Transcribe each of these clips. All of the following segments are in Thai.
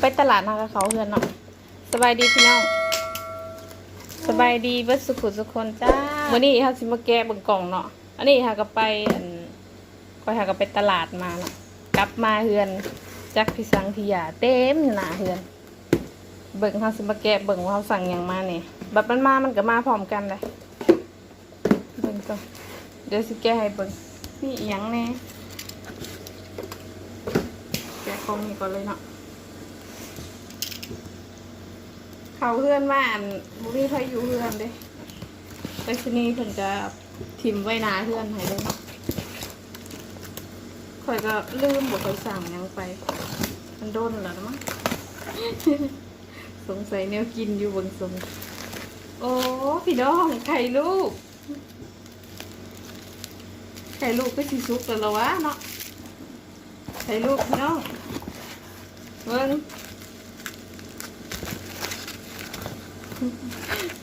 ไปตลาดนากับเขาเพื่อนเนาะสบายดีพี่น้องสบายดีเบิดสุขุสุคนจ้าวันนี้เขาสิมาแกะเบิ่งกล่องเนาะอันนี้หาก็ไปอันก็หาก็ไปตลาดมาเนาะกลับมาเฮือนจักพิสังพิยาเต็มหนาเฮือน เบิ่งเขาสิมาแกะเบิ่งว่าเขาสั่งหยังมาเนี่ยบัดมันมามันก็มาพร้อมกันเลยเบิ่งก่อนเดี๋ยวสิแกะให้เบิ่งนี่อียังแน่แกะกล่องนี้ก่อนเลยเนาะ เขาเพื่อนมาอันบุรีเขาอยู่เพื่อนเด้ไปชนีย์เพิ่นจะทิมไว้นาเพื่อนให้เลยเนาะข่อยก็ลืมบอกข่อยสั่งยังไป มันโดนแล้วนะมั้งสงสัยแนวกินอยู่บนสมโอ้พี่น้องไข่ลูกไข่ลูกก็สิสุกแล้วเหรอวะเนาะไข่ลูกพี่น้องเบิ่ง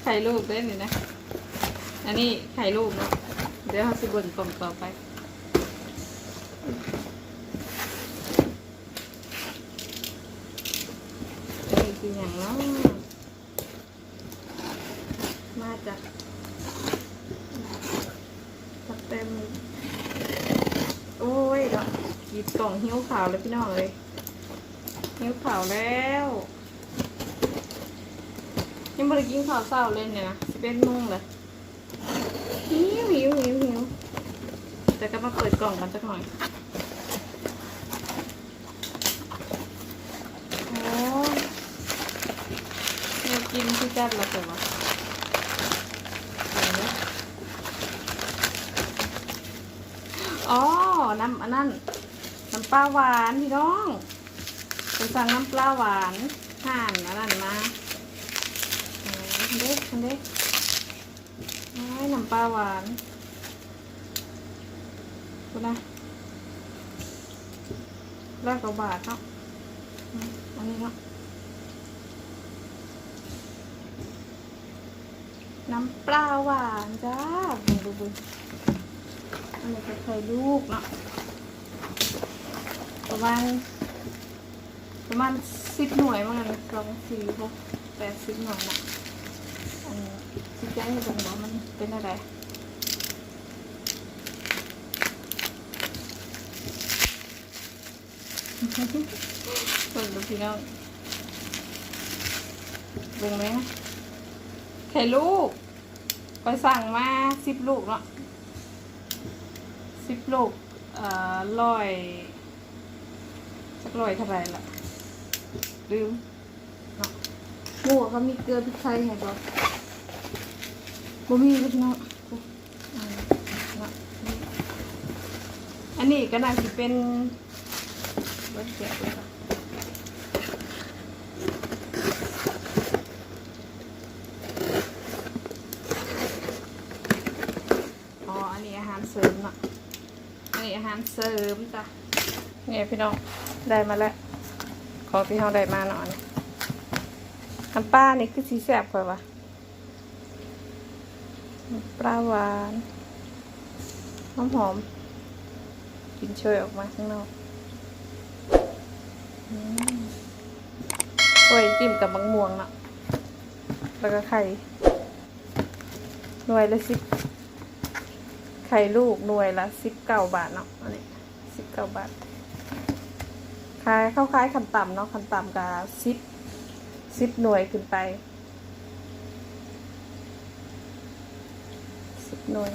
ไข่ลูกได้เลยนะ อันนี้ไข่ลูกเนาะ เดี๋ยวเราสิบนกล่องต่อไปนี่คืออย่างเนาะมาจากจัดเต็ม โอ้ยเนาะหยิบกล่องหิ้วขาวเลยพี่น้องเลยหิ้วขาวแล้ว ยังบริกินข้าวเศร้าเลยเนี่ยนะสิเป็นโมุ่งเลยหิวหิวหิวหิวแต่ก็มาเปิดกล่องกันสักหน่อย โอ้ยกินที่จัดแล้วแต่ว่าเดี๋ยวนะอ๋อ น้ำอันนั้น น้ำปลาหวานพี่น้องไปสั่งน้ำปลาหวานห่านอันนั้นมา เด็กคันเด็กไอ้น้ำปลาหวานกูนะแรกกว่าบาทเนาะอันนี้เนาะน้ำปลาหวานจ้าบุญบุญบุญอันนี้ก็เคยลูกเนาะประมาณประมาณสิบหน่วยมั้งสองสี่หกแปดสิบหน่วยเนาะ อันที่แจ้งให้ผมว่ามันเป็นอะไรเปิดดูพี่น้องเบิ่งไหมไข่ลูกไปสั่งมาสิบลูกเนาะสิบลูกเอ่อร้อยสักร้อยเท่าไรล่ะลืมเนาะหมูเขามีเกลือพริกไทยให้บอก บ่มีลูกเนาะอ่าเนาะนี่อันนี้ก็น่าสิเป็นเบิดแกะเลยค่ะอ๋ออันนี้อาหารเสริมเนาะอันนี้อาหารเสริมจ้ะเนี่พี่น้องได้มาแล้ว ของที่เราได้มาเนาะอันนี้น้ำปลานี่คือสีแสบกว่าวะ ปลาหวานหอมหอมๆกินช่วยออกมาข้างนอกนุ้ยจิ้มกับมะม่วงเนาะแล้วก็ไข่หน่วยละสิบไข่ลูกหน่วยละสิบเก้าบาทเนาะอันนี้สิบเก้าบาทขายเข้าขายคันต่ำเนาะคันต่ำกับสิบสิบหน่วยขึ้นไป สิบ หน่วย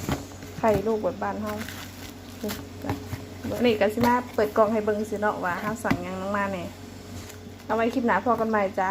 ไข่ลูกแบบบ้านเฮานี่จ้ะนี่ก็สิมาเปิดกล่องให้เบิ่งสิเนาะว่าเฮาสั่งยังลงมาเนี่ยเอาไว้คลิปหน้าพอกันใหม่จ้า